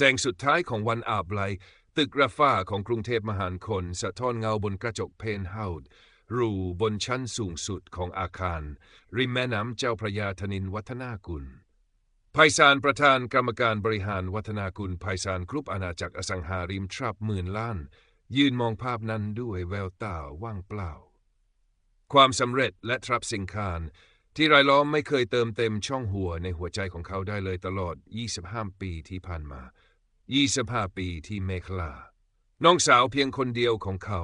แสงสุดท้ายของวันอาบไลตึกราฟ้าของกรุงเทพมหานครสะท้อนเงาบนกระจกเพนเฮาส์รูบนชั้นสูงสุดของอาคาร ริมแม่น้ำเจ้าพระยาธนินวัฒนากุลไพศาลประธานกรรมการบริหารวัฒนากุลไพศาลกรุ๊ปอาณาจักรอสังหาริมทรัพย์หมื่นล้าน ยืนมองภาพนั้นด้วยแววตาว่างเปล่า ความสำเร็จและทรัพย์สินคารที่รายล้อมไม่เคยเติมเต็มช่องหัวในหัวใจของเขาได้เลยตลอด 25 ปีที่ผ่านมา 25 ปีที่เมคลา น้องสาวเพียงคนเดียวของเขา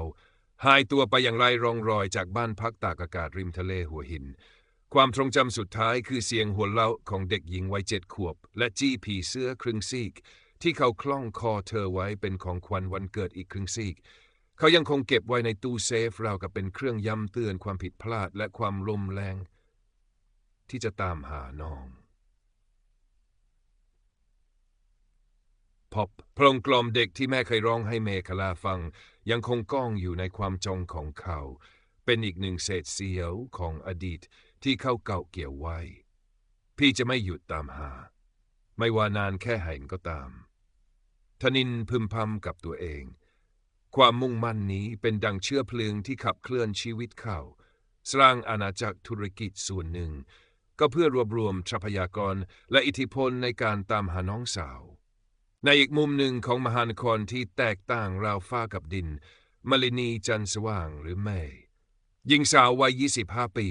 หายตัวไปอย่างไรรองรอยจากบ้านพักตากอากาศริมทะเลหัวหิน ความทรงจำสุดท้ายคือเสียงหัวเราะของเด็กหญิงวัยเจ็ดขวบ และจี้ผีเสื้อครึ่งซีก ที่เขาคล้องคอเธอไว้เป็นของขวัญวันเกิดอีกครึ่งซีก เขายังคงเก็บไว้ในตู้เซฟราวกับเป็นเครื่องย้ำเตือนความผิดพลาดและความลมแรง ที่จะตามหาน้อง พบพลงกลอมเด็กที่แม่เคยร้องให้เมคลาฟัง ยังคงก้องอยู่ในความจองของเขา เป็นอีกหนึ่งเศษเสียวของอดีตที่เขาเก่าเกี่ยวไว้ พี่จะไม่หยุดตามหา ไม่ว่านานแค่ไหนก็ตามทนินพึมพำกับตัวเอง ความมุ่งมั่นนี้เป็นดังเชื้อเพลิงที่ขับเคลื่อนชีวิตเขา สร้างอาณาจักรธุรกิจส่วนหนึ่ง ก็เพื่อรวบรวมทรัพยากรและอิทธิพลในการตามหาน้องสาว ในอีกมุมหนึ่งของมหานครที่แตกต่างราวฟ้ากับดิน มลินีจันสว่างหรือแม่หญิงสาววัย 25 ปี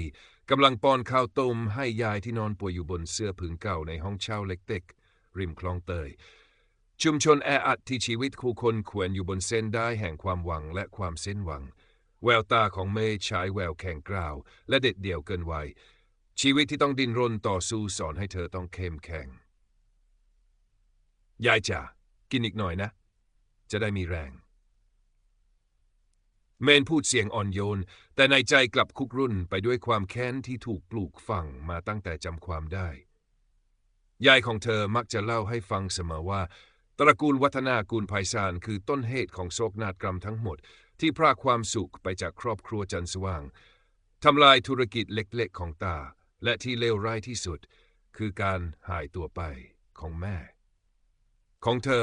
กำลังป้อนข้าวต้มให้ยายที่นอนป่วยอยู่บนเสื้อผึ่งเก่าในห้องเช่าเล็กๆริมคลองเตย ชุมชนแออัดที่ชีวิตคู่คนขวนอยู่บนเส้นได้แห่งความหวังและความเส้นหวัง แววตาของเมย์ฉายแววแข็งกร้าว และเด็ดเดี่ยวเกินวัยชีวิตที่ต้องดิ้นรนต่อสู้สอนให้เธอต้องเข้มแข็ง ยายจ๋ากินอีกหน่อยนะ จะได้มีแรง เมนพูดเสียงอ่อนโยน แต่ในใจกลับคุกรุ่นไปด้วยความแค้นที่ถูกปลูกฝังมาตั้งแต่จำความได้ ยายของเธอมักจะเล่าให้ฟังเสมอว่า ตระกูลวัฒนากูลไพศาลคือต้นเหตุของโศกนาฏกรรมทั้งหมด ที่พรากความสุขไปจากครอบครัวจันสว่างทำลายธุรกิจเล็กๆของตา และที่เลวร้ายที่สุด คือการหายตัวไปของแม่ ของเธอ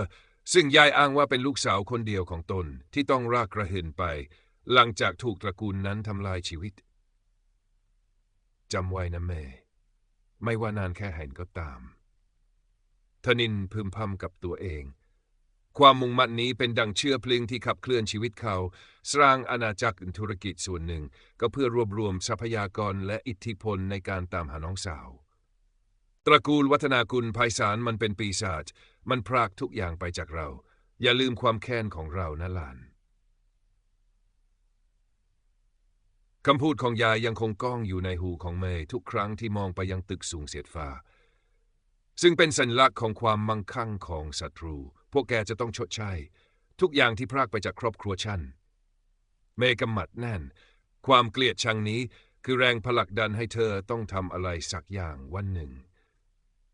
ซึ่งยายอ้างว่าเป็นลูกสาวคนเดียวของตนที่ต้องรากกระเหินไป หลังจากถูกตระกูลนั้นทำลายชีวิตจำไว้นะแม่ ไม่ว่านานแค่ไหนก็ตามธนินพึมพำกับตัวเอง ความมุ่งมั่นนี้เป็นดังเชื้อเพลิงที่ขับเคลื่อนชีวิตเขา สร้างอาณาจักรธุรกิจส่วนหนึ่ง ก็เพื่อรวบรวมทรัพยากรและอิทธิพลในการตามหาน้องสาว ตระกูลวัฒนากุลภัยสารมันเป็นปีศาจ มันพรากทุกอย่างไปจากเรา อย่าลืมความแค้นของเรานะหลาน คำพูดของยายยังคงก้องอยู่ในหูของเมย์ทุกครั้งที่มองไปยังตึกสูงเสียดฟ้า ซึ่งเป็นสัญลักษณ์ของความมั่งคั่งของศัตรู พวกแกจะต้องชดใช้ ทุกอย่างที่พรากไปจากครอบครัวฉัน เมย์กำมัดแน่น ความเกลียดชังนี้คือแรงผลักดันให้เธอต้องทำอะไรสักอย่างวันหนึ่ง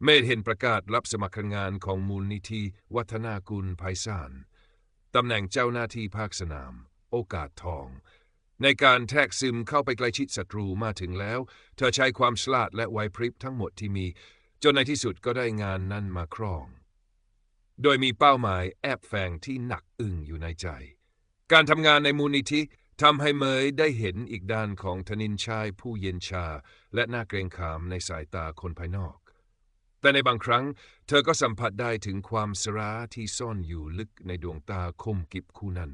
เมเห็นประกาศรับสมัครงานของมูลนิธิวัฒนากุลภัยสารตำแหน่งเจ้าหน้าที่ภาคสนาม โอกาสทอง ในการแทรกซึมเข้าไปใกล้ชิดศัตรูมาถึงแล้ว เธอใช้ความฉลาดและไหวพริบทั้งหมดที่มี จนในที่สุดก็ได้งานนั้นมาครอง โดยมีเป้าหมายแอบแฝงที่หนักอึ้งอยู่ในใจ การทำงานในมูลนิธิทำให้เมยได้เห็นอีกด้านของธนินชายผู้เย็นชา และน่าเกรงขามในสายตาคนภายนอก แต่ในบางครั้ง เธอก็สัมผัสได้ถึงความสราที่ซ่อนอยู่ลึกในดวงตาคมกิบคู่นั้น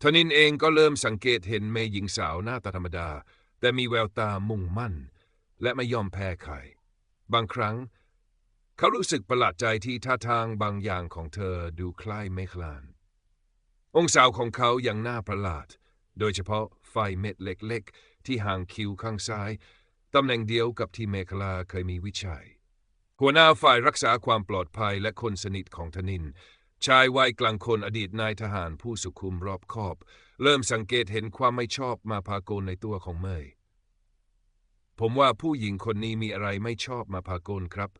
ธนินเองก็เริ่มสังเกตเห็นเมยหญิงสาวหน้าตาธรรมดา แต่มีแววตามุ่งมั่น และไม่ยอมแพ้ใคร บางครั้ง เขารู้สึกประหลาดใจที่ท่าทางบางอย่างของเธอดูคล้ายเมคลาน องศาวของเขายังน่าประหลาด โดยเฉพาะไฟเม็ดเล็กๆ ที่ห่างคิ้วข้างซ้าย ตำแหน่งเดียวกับที่เมคลาเคยมีวิจัย หัวหน้าฝ่ายรักษาความปลอดภัยและคนสนิทของธนิน ชายวัยกลางคนอดีตนายทหารผู้สุขุมรอบคอบ เริ่มสังเกตเห็นความไม่ชอบมาพากลในตัวของเมย ผมว่าผู้หญิงคนนี้มีอะไรไม่ชอบมาพากลครับ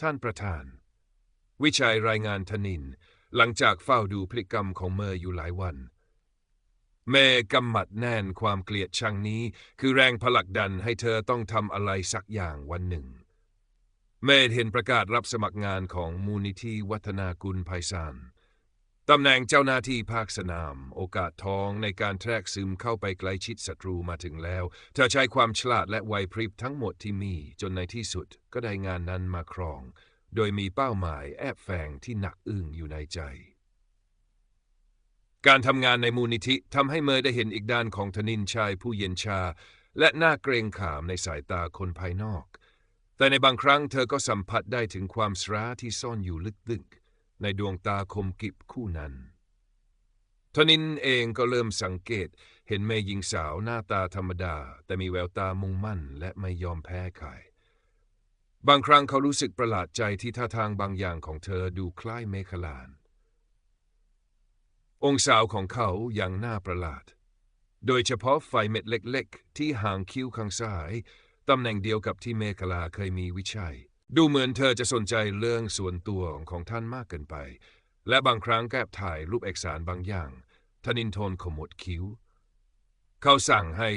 ท่านประธาน วิชัยรายงานทนิน หลังจากเฝ้าดูพฤติกรรมของเมย์อยู่หลายวัน เมกำมัดแน่นความเกลียดชังนี้ คือแรงผลักดันให้เธอต้องทำอะไรสักอย่างวันหนึ่ง เมเห็นประกาศรับสมัครงานของมูลนิธิวัฒนากุลไพศาลตำแหน่งเจ้าหน้าที่ภาคสนาม โอกาสทองในการแทรกซึมเข้าไปใกล้ชิดศัตรูมาถึงแล้ว เธอใช้ความฉลาดและไหวพริบทั้งหมดที่มี จนในที่สุดก็ได้งานนั้นมาครอง โดยมีเป้าหมายแอบแฝงที่หนักอึ้งอยู่ในใจ การทำงานในมูลนิธิทำให้เมย์ได้เห็นอีกด้านของธนินชายผู้เย็นชา และน่าเกรงขามในสายตาคนภายนอก แต่ในบางครั้งเธอก็สัมผัสได้ถึงความสราที่ซ่อนอยู่ลึกๆในดวงตาคมกิบคู่นั้นธนินเองก็เริ่มสังเกตเห็นเมย์หญิงสาวหน้าตาธรรมดา แต่มีแววตามุ่งมั่นและไม่ยอมแพ้ใครบางครั้งเขารู้สึกประหลาดใจที่ท่าทางบางอย่างของเธอดูคล้ายเมฆลาน องสาวของเขาอยังน่าประหลาด โดยเฉพาะไฟเม็ดเล็กๆ ที่ห่างคิ้วข้างซ้าย ตำแหน่งเดียวกับที่เมฆลาเคยมีวิชัย ดูเหมือนเธอจะสนใจเรื่องส่วนตัวของท่านมากเกินไป และบางครั้งแกบถ่ายรูปเอกสารบางอย่างธนินทนขมวดคิ้ว เขาสั่งให้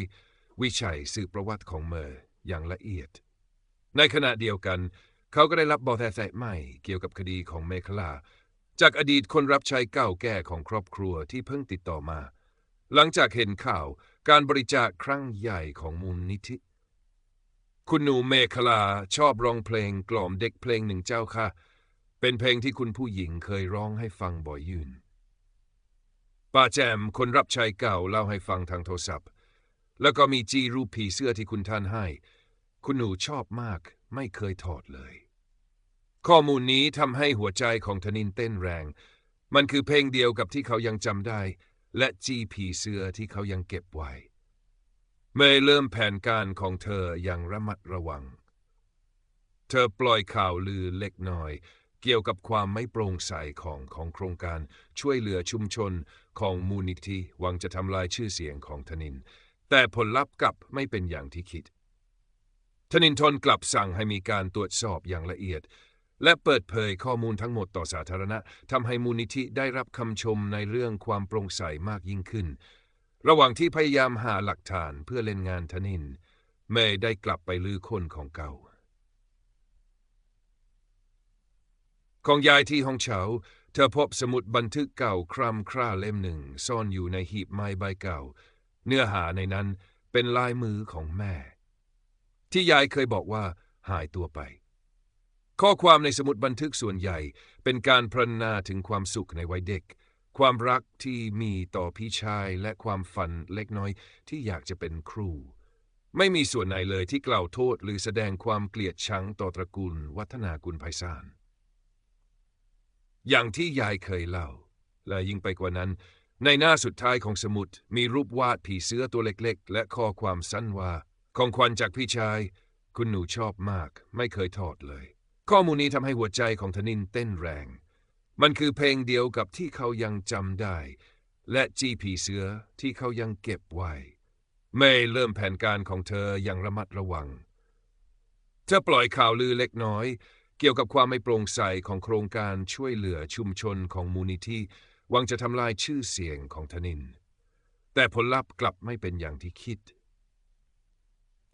วิชัยสืบประวัติของเมอร์อย่างละเอียด ในขณะเดียวกัน เขาก็ได้รับบอแสใหม่เกี่ยวกับคดีของเมคลา จากอดีตคนรับใช้เก่าแก่ของครอบครัวที่เพิ่งติดต่อมา หลังจากเห็นข่าวการบริจาคครั้งใหญ่ของมูลนิธิ คุณหนูเมคลาชอบร้องเพลงกล่อมเด็กเพลงหนึ่งเจ้าค่ะ เป็นเพลงที่คุณผู้หญิงเคยร้องให้ฟังบ่อยยืนป้าแจมคนรับใช้เก่าเล่าให้ฟังทางโทรศัพท์ แล้วก็มีจีรูปผีเสื้อที่คุณท่านให้ คุณหนูชอบมากไม่เคยถอดเลย ข้อมูลนี้ทำให้หัวใจของธนินเต้นแรง มันคือเพลงเดียวกับที่เขายังจำได้ และจีผีเสื้อที่เขายังเก็บไว้ เมย์เริ่มแผนการของเธออย่างระมัดระวัง เธอปล่อยข่าวลือเล็กน้อย เกี่ยวกับความไม่โปร่งใสของของโครงการช่วยเหลือชุมชนของมูนิธิหวังจะทำลายชื่อเสียงของธนิน แต่ผลลัพธ์กลับไม่เป็นอย่างที่คิดธนินทนกลับสั่งให้มีการตรวจสอบอย่างละเอียด และเปิดเผยข้อมูลทั้งหมดต่อสาธารณะทำให้มูลนิธิได้รับคำชมในเรื่องความโปร่งใสมากยิ่งขึ้น ระหว่างที่พยายามหาหลักฐานเพื่อเล่นงานธนิน เมย์ได้กลับไปลือคนของเก่า ของยายที่ห้องเฉาเธอพบสมุดบันทึกเก่าคร่ำคร่าเล่มหนึ่ง ซ่อนอยู่ในหีบไม้ใบเก่า เนื้อหาในนั้นเป็นลายมือของแม่ ที่ยายเคยบอกว่าหายตัวไป ข้อความในสมุดบันทึกส่วนใหญ่ เป็นการพรรณนาถึงความสุขในวัยเด็ก ความรักที่มีต่อพี่ชายและความฝันเล็กน้อยที่อยากจะเป็นครู ไม่มีส่วนไหนเลยที่กล่าวโทษหรือแสดงความเกลียดชังต่อตระกูลวัฒนากุลไพศาลอย่างที่ยายเคยเล่า และยิ่งไปกว่านั้น ในหน้าสุดท้ายของสมุดมีรูปวาดผีเสื้อตัวเล็กๆ และข้อความสั้นว่า ของขวัญจากพี่ชาย คุณหนูชอบมาก ไม่เคยทอดเลย ข้อมูลนี้ทำให้หัวใจของธนินเต้นแรง มันคือเพลงเดียวกับที่เขายังจำได้ และจีผีเสือที่เขายังเก็บไว้เมย์เริ่มแผนการของเธออย่างระมัดระวัง เธอปล่อยข่าวลือเล็กน้อย เกี่ยวกับความไม่โปร่งใสของโครงการช่วยเหลือชุมชนของมูลนิธิหวังจะทำลายชื่อเสียงของธนิน แต่ผลลัพธ์กลับไม่เป็นอย่างที่คิด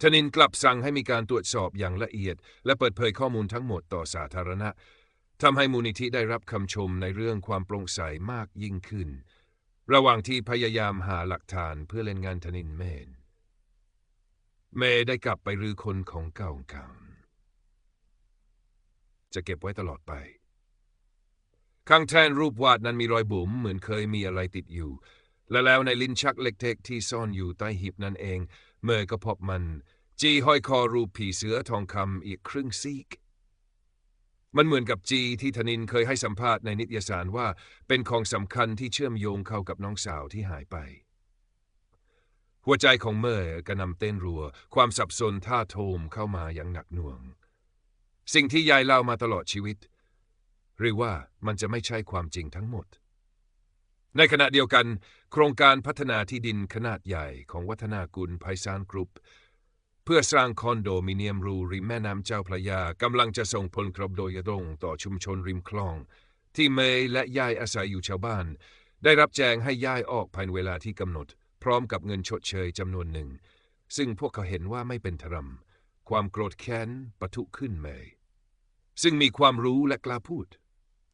ธนินกลับสั่งให้มีการตรวจสอบอย่างละเอียด และเปิดเผยข้อมูลทั้งหมดต่อสาธารณะทำให้มูลนิธิได้รับคำชมในเรื่องความโปร่งใสมากยิ่งขึ้น ระหว่างที่พยายามหาหลักฐานเพื่อเล่นงานธนินเมนเมได้กลับไปรื้อคนของเก่าเก่าจะเก็บไว้ตลอดไป ข้างแทนรูปวาดนั้นมีรอยบุ๋มเหมือนเคยมีอะไรติดอยู่ และแล้วในลิ้นชักเล็กเทกที่ซ่อนอยู่ใต้หีบนั่นเอง เมื่อก็พบมัน จีห้อยคอรูปผีเสือทองคำอีกครึ่งซีก มันเหมือนกับจีที่ธนินเคยให้สัมภาษณ์ในนิตยสารว่าเป็นของสำคัญที่เชื่อมโยงเข้ากับน้องสาวที่หายไป หัวใจของเมอร์กระนำเต้นรัว ความสับสนท่าโทมเข้ามาอย่างหนักหน่วง สิ่งที่ยายเล่ามาตลอดชีวิต หรือว่ามันจะไม่ใช่ความจริงทั้งหมด ในขณะเดียวกัน โครงการพัฒนาที่ดินขนาดใหญ่ของวัฒนากุลไพศาลกรุ๊ป เพื่อสร้างคอนโดมิเนียมรูริมแม่น้ำเจ้าพระยากำลังจะส่งผลกระทบโดยตรงต่อชุมชนริมคลอง ที่เมย์และยายอาศัยอยู่ชาวบ้าน ได้รับแจ้งให้ย้ายออกภายในเวลาที่กำหนด พร้อมกับเงินชดเชยจำนวนหนึ่ง ซึ่งพวกเขาเห็นว่าไม่เป็นธรรม ความโกรธแค้นปะทุขึ้นเมย์ซึ่งมีความรู้และกล้าพูด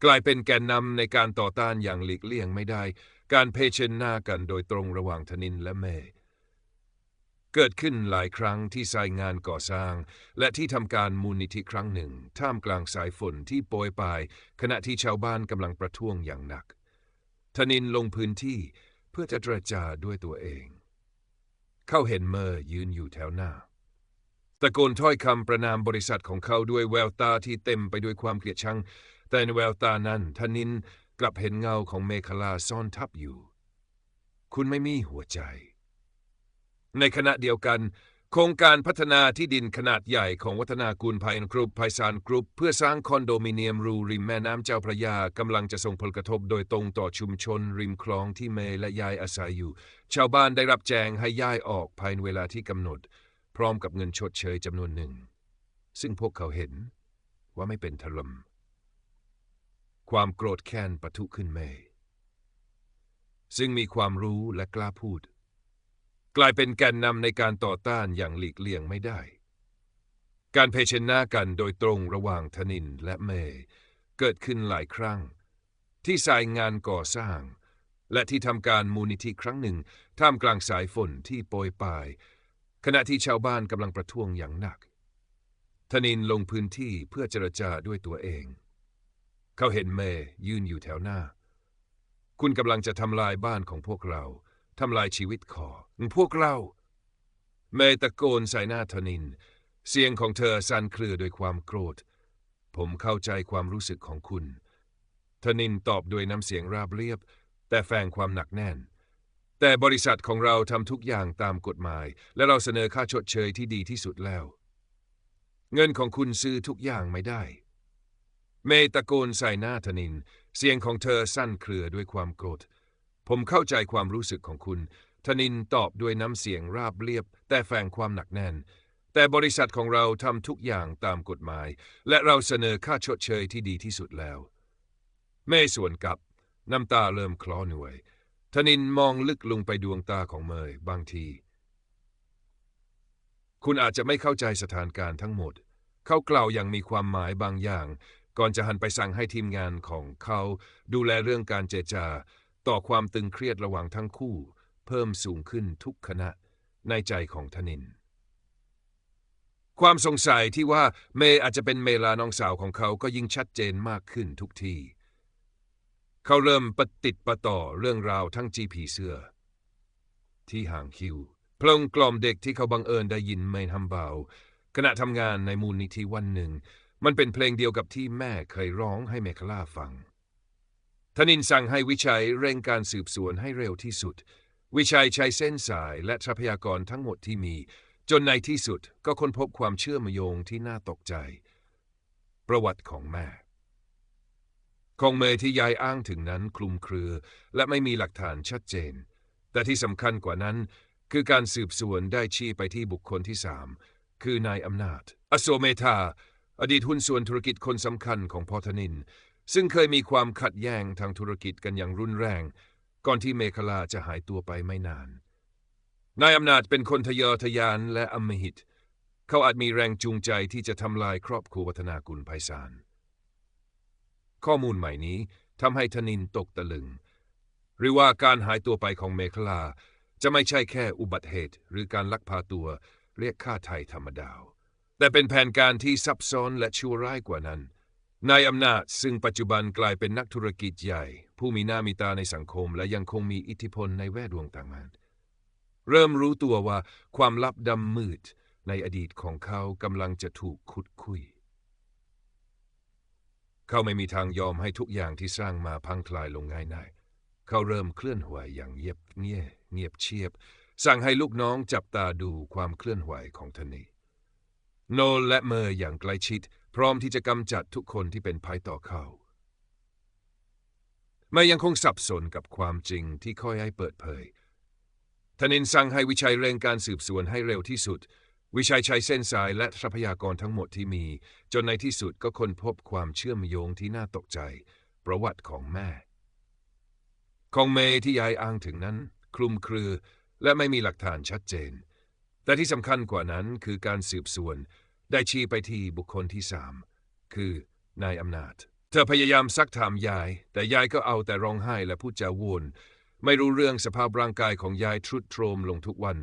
กลายเป็นแกนนำในการต่อต้านอย่างหลีกเลี่ยงไม่ได้ การเผชิญหน้ากันโดยตรงระหว่างธนินและเมย์เกิดขึ้นหลายครั้งที่สายงานก่อสร้าง และที่ทำการมูลนิธิครั้งหนึ่ง ท่ามกลางสายฝนที่โปรยปลายขณะที่ชาวบ้านกำลังประท้วงอย่างหนักธนินลงพื้นที่เพื่อจะเจรจาด้วยตัวเอง เขาเห็นเมอร์ยืนอยู่แถวหน้าตะโกนถ้อยคำประนามบริษัทของเขาด้วยแววตาที่เต็มไปด้วยความเกลียดชัง แต่ในแววตานั้นธนินกลับเห็นเงาของเมคลาซ่อนทับอยู่ คุณไม่มีหัวใจ ในขณะเดียวกัน โครงการพัฒนาที่ดินขนาดใหญ่ของวัฒนากุลไพนกรุ๊ปไพซานกรุ๊ป เพื่อสร้างคอนโดมิเนียมรูริมแม่น้ำเจ้าพระยากำลังจะส่งผลกระทบโดยตรงต่อชุมชน ริมคลองที่เมและยายอาศัยอยู่ ชาวบ้านได้รับแจ้งให้ย้ายออกภายในเวลาที่กำหนด พร้อมกับเงินชดเชยจำนวนหนึ่ง ซึ่งพวกเขาเห็นว่าไม่เป็นธรรม ความโกรธแค้นปะทุขึ้นเมย์ซึ่งมีความรู้และกล้าพูด กลายเป็นแกนนำในการต่อต้านอย่างหลีกเลี่ยงไม่ได้ การเผชิญหน้ากันโดยตรงระหว่างธนินและเมย์เกิดขึ้นหลายครั้ง ที่สายงานก่อสร้าง และที่ทำการมูลนิธิครั้งหนึ่ง ท่ามกลางสายฝนที่โปรยปลาย ขณะที่ชาวบ้านกำลังประท้วงอย่างหนักธนินลงพื้นที่เพื่อเจรจาด้วยตัวเอง เขาเห็นเมย์ยืนอยู่แถวหน้า คุณกำลังจะทำลายบ้านของพวกเรา ทำลายชีวิตขอพวกเรา เมย์ตะโกนใส่หน้าธนิน เสียงของเธอสั่นเครือด้วยความโกรธ ผมเข้าใจความรู้สึกของคุณธนินตอบด้วยน้ำเสียงราบเรียบ แต่แฝงความหนักแน่น แต่บริษัทของเราทำทุกอย่างตามกฎหมาย และเราเสนอค่าชดเชยที่ดีที่สุดแล้ว เงินของคุณซื้อทุกอย่างไม่ได้ เมย์ตะโกนใส่หน้าธนิน เสียงของเธอสั้นเครือด้วยความโกรธ ผมเข้าใจความรู้สึกของคุณ ธนินตอบด้วยน้ำเสียงราบเรียบ แต่แฝงความหนักแน่น แต่บริษัทของเราทำทุกอย่างตามกฎหมาย และเราเสนอค่าชดเชยที่ดีที่สุดแล้ว เมย์สวนกลับ น้ำตาเริ่มคลอหน่วย ธนินมองลึกลงไปดวงตาของเมย์บางที คุณอาจจะไม่เข้าใจสถานการณ์ทั้งหมด เขากล่าวอย่างมีความหมายบางอย่าง ก่อนจะหันไปสั่งให้ทีมงานของเขาดูแลเรื่องการเจรจา ต่อความตึงเครียดระหว่างทั้งคู่ เพิ่มสูงขึ้นทุกขณะในใจของธนิน ความสงสัยที่ว่าเมย์อาจจะเป็นเมลาน้องสาวของเขาก็ยิ่งชัดเจนมากขึ้นทุกที เขาเริ่มปฏิติดประต่อเรื่องราวทั้งจีผีเสื้อ ที่ห่างคิว เพลงกล่อมเด็กที่เขาบังเอิญได้ยินไม่ทำเบาขณะทำงานในมูลนิธิวันหนึ่ง มันเป็นเพลงเดียวกับที่แม่เคยร้องให้เมคลาฟังธนินสั่งให้วิชัยเร่งการสืบสวนให้เร็วที่สุด วิชัยใช้เส้นสายและทรัพยากรทั้งหมดที่มี จนในที่สุดก็ค้นพบความเชื่อมโยงที่น่าตกใจ ประวัติของแม่ของเมย์ที่ยายอ้างถึงนั้นคลุมเครือ และไม่มีหลักฐานชัดเจน แต่ที่สำคัญกว่านั้น คือการสืบสวนได้ชี้ไปที่บุคคลที่สามคือนายอำนาจ อโศเมธา อดีตหุ้นส่วนธุรกิจคนสำคัญของพอธนิน ซึ่งเคยมีความขัดแย้งทางธุรกิจกันอย่างรุนแรง ก่อนที่เมคลาจะหายตัวไปไม่นาน นายอำนาจเป็นคนทะเยอทะยานและอำมหิต เขาอาจมีแรงจูงใจที่จะทำลายครอบครัววัฒนากุลไพศาล ข้อมูลใหม่นี้ทำให้ธนินตกตะลึง หรือว่าการหายตัวไปของเมคลาจะไม่ใช่แค่อุบัติเหตุ หรือการลักพาตัวเรียกค่าไทยธรรมดาว แต่เป็นแผนการที่ซับซ้อนและชั่วร้ายกว่านั้น นายอำนาจซึ่งปัจจุบันกลายเป็นนักธุรกิจใหญ่ ผู้มีหน้ามีตาในสังคม และยังคงมีอิทธิพลในแวดวงต่างๆ เริ่มรู้ตัวว่าความลับดำมืดในอดีตของเขากำลังจะถูกขุดคุย เขาไม่มีทางยอมให้ทุกอย่างที่สร้างมาพังทลายลงง่ายๆเขาเริ่มเคลื่อนไหวอย่างเงียบเงียเงียบเชียบ สั่งให้ลูกน้องจับตาดูความเคลื่อนไหวของทนี โนและเมอร์อย่างใกล้ชิด พร้อมที่จะกำจัดทุกคนที่เป็นภัยต่อเขาไม่ยังคงสับสนกับความจริงที่ค่อยให้เปิดเผยธนินสั่งให้วิชัยเร่งการสืบสวนให้เร็วที่สุด วิชัยใช้เส้นสายและทรัพยากรทั้งหมดที่มี จนในที่สุดก็ค้นพบความเชื่อมโยงที่น่าตกใจ ประวัติของแม่ ของเมย์ที่ยายอ้างถึงนั้น คลุมเครือและไม่มีหลักฐานชัดเจน แต่ที่สำคัญกว่านั้นคือการสืบสวน ได้ชี้ไปที่บุคคลที่สามคือนายอำนาจ เธอพยายามซักถามยาย แต่ยายก็เอาแต่ร้องไห้และพูดจาวนไม่รู้เรื่องสภาพร่างกายของยายทรุดโทรมลงทุกวัน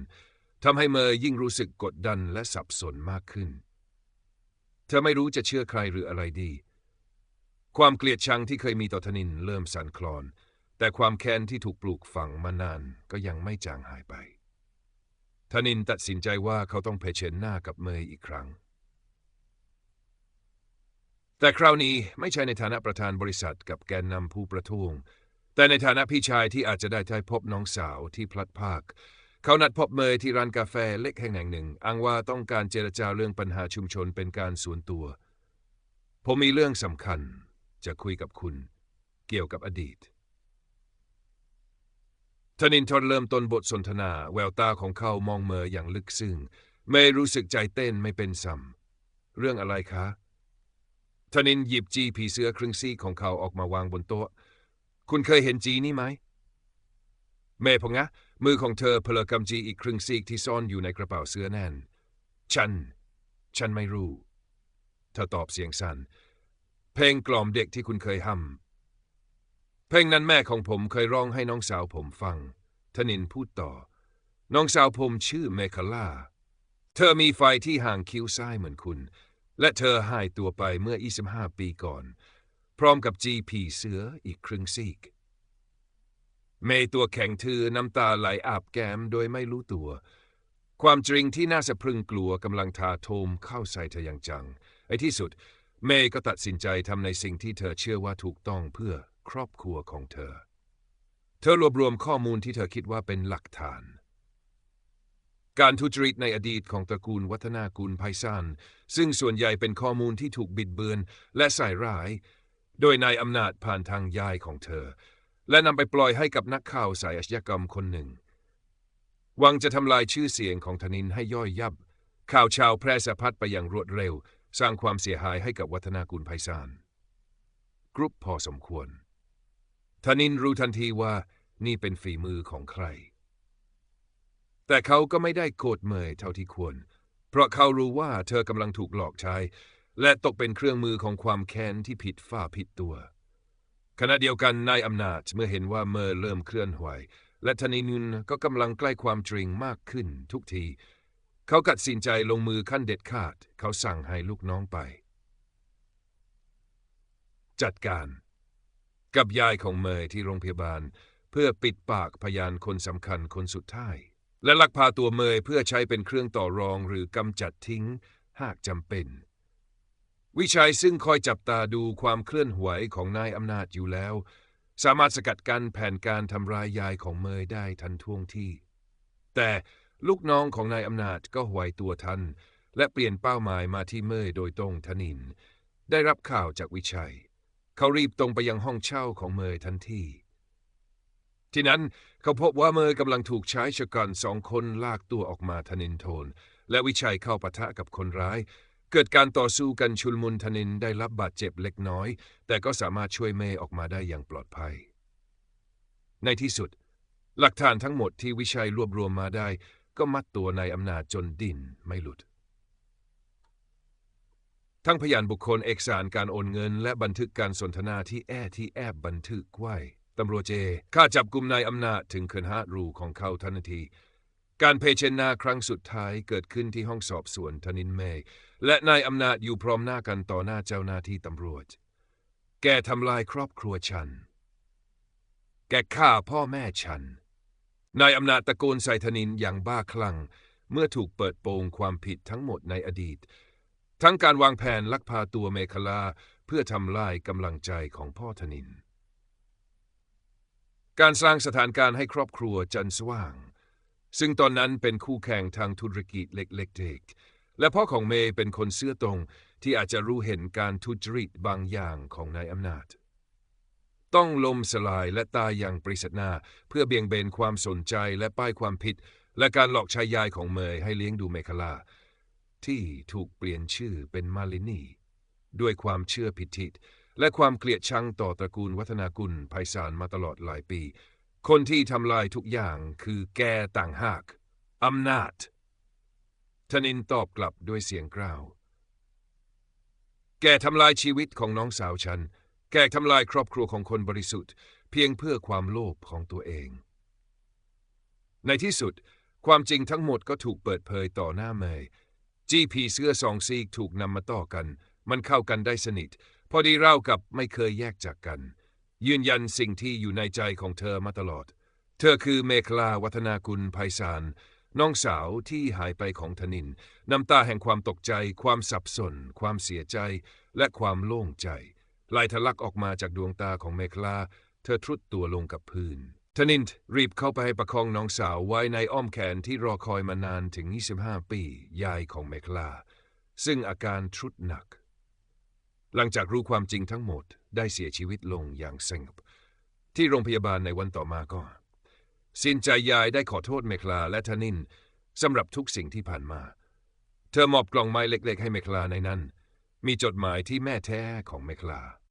ทำให้เมย์ยิ่งรู้สึกกดดันและสับสนมากขึ้น เธอไม่รู้จะเชื่อใครหรืออะไรดี ความเกลียดชังที่เคยมีต่อธนินเริ่มสั่นคลอน แต่ความแค้นที่ถูกปลูกฝังมานานก็ยังไม่จางหายไป ธนินตัดสินใจว่าเขาต้องเผชิญหน้ากับเมย์อีกครั้ง แต่คราวนี้ไม่ใช่ในฐานะประธานบริษัทกับแกนนำผู้ประท้วง แต่ในฐานะพี่ชายที่อาจจะได้ได้พบน้องสาวที่พลัดพรากเขานัดพบเมย์ที่ร้านกาแฟเล็กแห่งหนึ่ง อ้างว่าต้องการเจรจาเรื่องปัญหาชุมชนเป็นการส่วนตัว ผมมีเรื่องสำคัญ จะคุยกับคุณ เกี่ยวกับอดีต ธนินทรเริ่มต้นบทสนทนา แววตาของเขามองเมย์อย่างลึกซึ้งเมย์รู้สึกใจเต้นไม่เป็นสัมเรื่องอะไรคะธนินหยิบจีผีเสื้อครึ่งซีของเขาออกมาวางบนโต๊ะ คุณเคยเห็นจีนี่ไหมเมย์พงะมือของเธอเพลกำจีอีกครึ่งซีกที่ซ่อนอยู่ในกระเป๋าเสื้อแน่น ฉัน ฉันไม่รู้ เธอตอบเสียงสัน่น เพลงกล่อมเด็กที่คุณเคยห้ำ เพลงนั้นแม่ของผมเคยร้องให้น้องสาวผมฟัง ธนินพูดต่อ น้องสาวผมชื่อเมคล่า เธอมีไฟที่ห่างคิ้วซ้ายเหมือนคุณ และเธอหายตัวไปเมื่อ 25 ปีก่อน พร้อมกับจีพีเสืออีกครึ่งซีก เมย์ตัวแข็งทือน้ำตาไหลอาบแก้มโดยไม่รู้ตัว ความจริงที่น่าสะพรึงกลัวกำลังทาโทมเข้าใส่เธออย่างจัง ไอ้ที่สุด เมย์ก็ตัดสินใจทำในสิ่งที่เธอเชื่อว่าถูกต้องเพื่อ ครอบครัวของเธอ เธอรวบรวมข้อมูลที่เธอคิดว่าเป็นหลักฐาน การทุจริตในอดีตของตระกูลวัฒนากุลไพศาลซึ่งส่วนใหญ่เป็นข้อมูลที่ถูกบิดเบือนและใส่ร้าย โดยนายอำนาจผ่านทางยายของเธอ และนำไปปล่อยให้กับนักข่าวสายอาชญากรรมคนหนึ่งหวังจะทำลายชื่อเสียงของธนินให้ย่อยยับ ข่าวชาวแพร่สะพัดไปอย่างรวดเร็ว สร้างความเสียหายให้กับวัฒนากุลไพศาลกรุ๊ปพอสมควร ธนินรู้ทันทีว่านี่เป็นฝีมือของใคร แต่เขาก็ไม่ได้โกรธเมยเท่าที่ควร เพราะเขารู้ว่าเธอกำลังถูกหลอกใช้ และตกเป็นเครื่องมือของความแค้นที่ผิดฝ้าผิดตัว ขณะเดียวกันนายอำนาจเมื่อเห็นว่าเมอเริ่มเคลื่อนไหว และธนินุนก็กำลังใกล้ความจริงมากขึ้นทุกที เขากัดสินใจลงมือขั้นเด็ดขาด เขาสั่งให้ลูกน้องไป จัดการ กับยายของเมย์ที่โรงพยาบาล เพื่อปิดปากพยานคนสำคัญคนสุดท้าย และลักพาตัวเมย์เพื่อใช้เป็นเครื่องต่อรองหรือกำจัดทิ้งหากจำเป็น วิชัยซึ่งคอยจับตาดูความเคลื่อนไหวของนายอำนาจอยู่แล้ว สามารถสกัดกั้นแผนการทำร้ายยายของเมย์ได้ทันท่วงทีแต่ลูกน้องของนายอำนาจก็ไหวตัวทัน และเปลี่ยนเป้าหมายมาที่เมย์โดยตรงทนิน ได้รับข่าวจากวิชัย เขารีบตรงไปยังห้องเช่าของเมย์ทันที ที่นั้นเขาพบว่าเมย์กำลังถูกชายชะกันสองคนลากตัวออกมาทนินโทน และวิชัยเข้าปะทะกับคนร้าย เกิดการต่อสู้กันชุลมุนทนินได้รับบาดเจ็บเล็กน้อย แต่ก็สามารถช่วยเมย์ออกมาได้อย่างปลอดภัย ในที่สุด หลักฐานทั้งหมดที่วิชัยรวบรวมมาได้ ก็มัดตัวนายอำนาจจนดินไม่หลุด ทั้งพยานบุคคลเอกสารการโอนเงิน และบันทึกการสนทนาที่แอที่แอบบันทึกไว้ ตำรวจเจข้าจับกลุ่มนายอำนาจถึงเคินฮารูของเขาทันที การเพเชนนาครั้งสุดท้ายเกิดขึ้นที่ห้องสอบสวนธนินเมย์และนายอำนาจอยู่พร้อมหน้ากันต่อหน้าเจ้าหน้าที่ตำรวจ แกทำลายครอบครัวฉัน แกฆ่าพ่อแม่ฉัน นายอำนาจตะโกนใส่ธนินอย่างบ้าคลั่ง เมื่อถูกเปิดโปงความผิดทั้งหมดในอดีต ทั้งการวางแผนลักพาตัวเมคลาเพื่อทำลายกำลังใจของพ่อธนิน การสร้างสถานการณ์ให้ครอบครัวจันสว่าง ซึ่งตอนนั้นเป็นคู่แข่งทางธุรกิจเล็กๆเด็กและพ่อของเมย์เป็นคนเสื้อตรงที่อาจจะรู้เห็นการทุจริตบางอย่างของนายอำนาจ ต้องลมสลายและตายอย่างปริศนาเพื่อเบี่ยงเบนความสนใจและป้ายความผิด และการหลอกชายยายของเมย์ให้เลี้ยงดูเมคลา ที่ถูกเปลี่ยนชื่อเป็นมาลินีด้วยความเชื่อผิดทิศและความเกลียดชังต่อตระกูลวัฒนากุลไพศาลมาตลอดหลายปี คนที่ทำลายทุกอย่างคือแกต่างหากอำนาจธนินตอบกลับด้วยเสียงกร้าว แกทำลายชีวิตของน้องสาวฉัน แกทำลายครอบครัวของคนบริสุทธิ์ เพียงเพื่อความโลภของตัวเอง ในที่สุด ความจริงทั้งหมดก็ถูกเปิดเผยต่อหน้าเมย์ จีพีเสื้อสองซีกถูกนำมาต่อกัน มันเข้ากันได้สนิท พอดีเล่ากับไม่เคยแยกจากกัน ยืนยันสิ่งที่อยู่ในใจของเธอมาตลอด เธอคือเมคลาวัฒนากุลไพศาลน้องสาวที่หายไปของธนิน น้ำตาแห่งความตกใจ ความสับสน ความเสียใจ และความโล่งใจไหลทะลักออกมาจากดวงตาของเมคลา เธอทรุดตัวลงกับพื้น ธนินรีบเข้าไปประคองน้องสาวไว้ในอ้อมแขนที่รอคอยมานานถึง 25 ปี ยายของเมคลา ซึ่งอาการทรุดหนัก หลังจากรู้ความจริงทั้งหมดได้เสียชีวิตลงอย่างสงบที่โรงพยาบาลในวันต่อมาก็ สินใจยายได้ขอโทษเมคลาและธนินสำหรับทุกสิ่งที่ผ่านมา เธอมอบกล่องไม้เล็ก ๆ ให้เมคลาในนั้น มีจดหมายที่แม่แท้ของเมคลา